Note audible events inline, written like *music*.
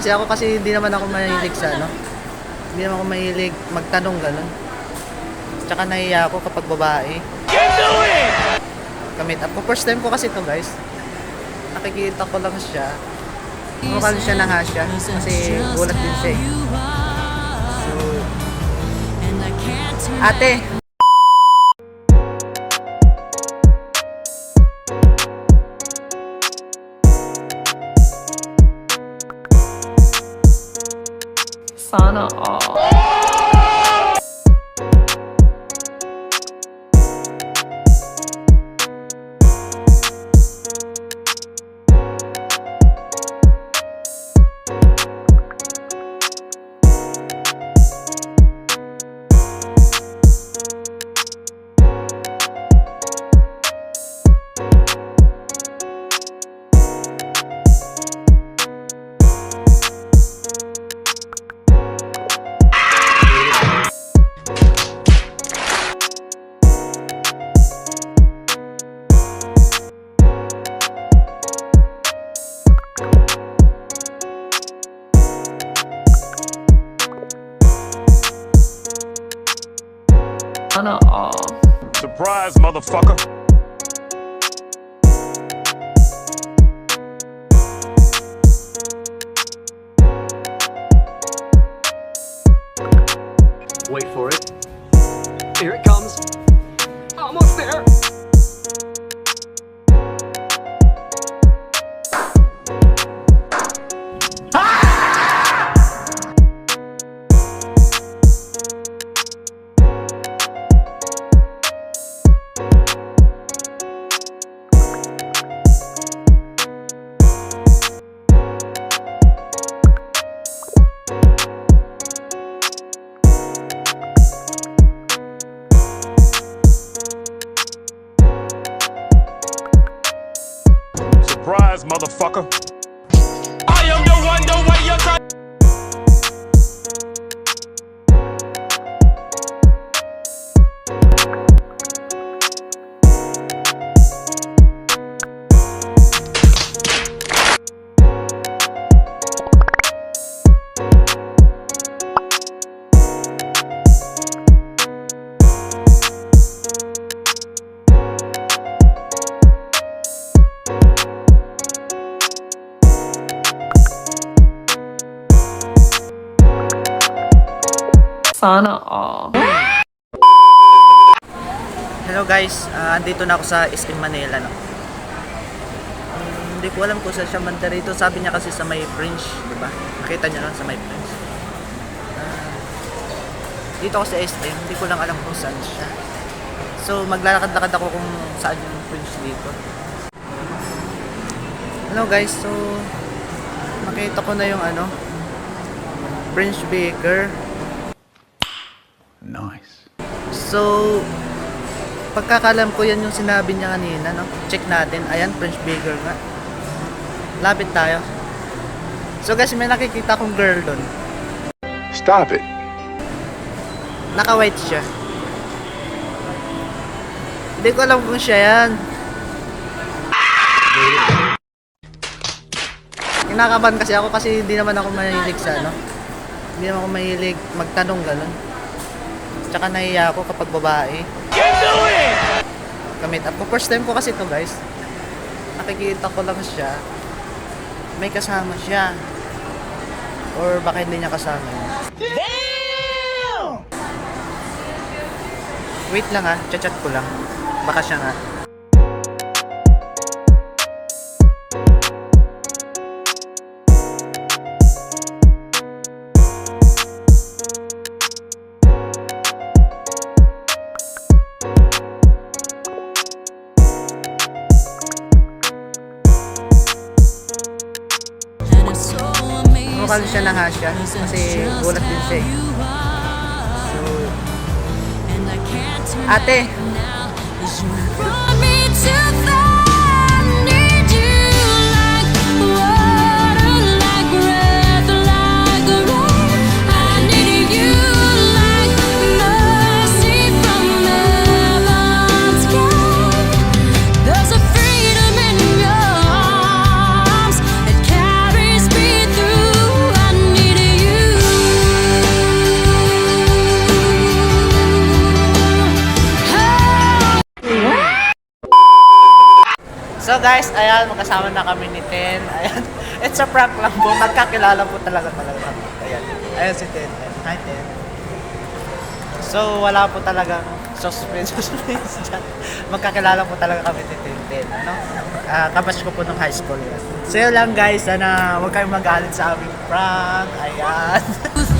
Kasi ako kasi hindi naman ako mahilig sa ano. Hindi naman ako mahilig magtanong ganun. Tsaka nahiya ako kapag babae. Kamit up ko. First time ko kasi to guys. Nakikita ko lang siya. Mukhang siya na nga siya. Kasi gulat din siya eh. So, ate, Sana all. Sana all. Surprise, motherfucker. Wait for it. Here it comes. Motherfucker. Sana all. hello guys. Ah, andito na ako sa SM Manila. No? Hmm, hindi ko alam kung saan siya banda rito. Sabi niya kasi sa may French, di ba? Nakita niyo lang sa may French. Ah, dito ako sa SM, hindi ko lang alam kung saan siya. So, maglalakad-lakad ako kung saan yung French dito. Hello guys, so makita ko na yung ano French Baker. Nice. So, pagkakalam ko yan yung sinabi niya kanina, no? Check natin. Ayan, French Baker nga. Lapit tayo. So guys, may nakikita kong girl doon. Stop it. Naka-white siya. Hindi ko alam kung siya yan. Kinakabahan kasi ako kasi hindi naman ako mahilig sa ano. Hindi naman ako mahilig magtanong ganun. Tsaka nahiya ako kapag babae. Kamit up ko. First time ko kasi to guys. Nakikita ko lang siya. May kasama siya. Or baka hindi niya kasama yun. Wait lang ah, chat ko lang. Baka siya nga. Mukhang siya na nga siya. Kasi gulat din siya eh. So, ate, So guys, ayan, magkasama na kami ni Ten. Ayan, *laughs* it's a prank lang po. Magkakilala po talaga talaga kami. Ayan, ayan si Ten. Hi Ten. So wala po talagang suspense, *laughs* suspense dyan. Magkakilala po talaga kami ni Ten Ten. Ano? Ah, kabash ko po nung high school. Yan. So yun lang guys, sana huwag kayong magalit sa aming prank. Ayan. *laughs*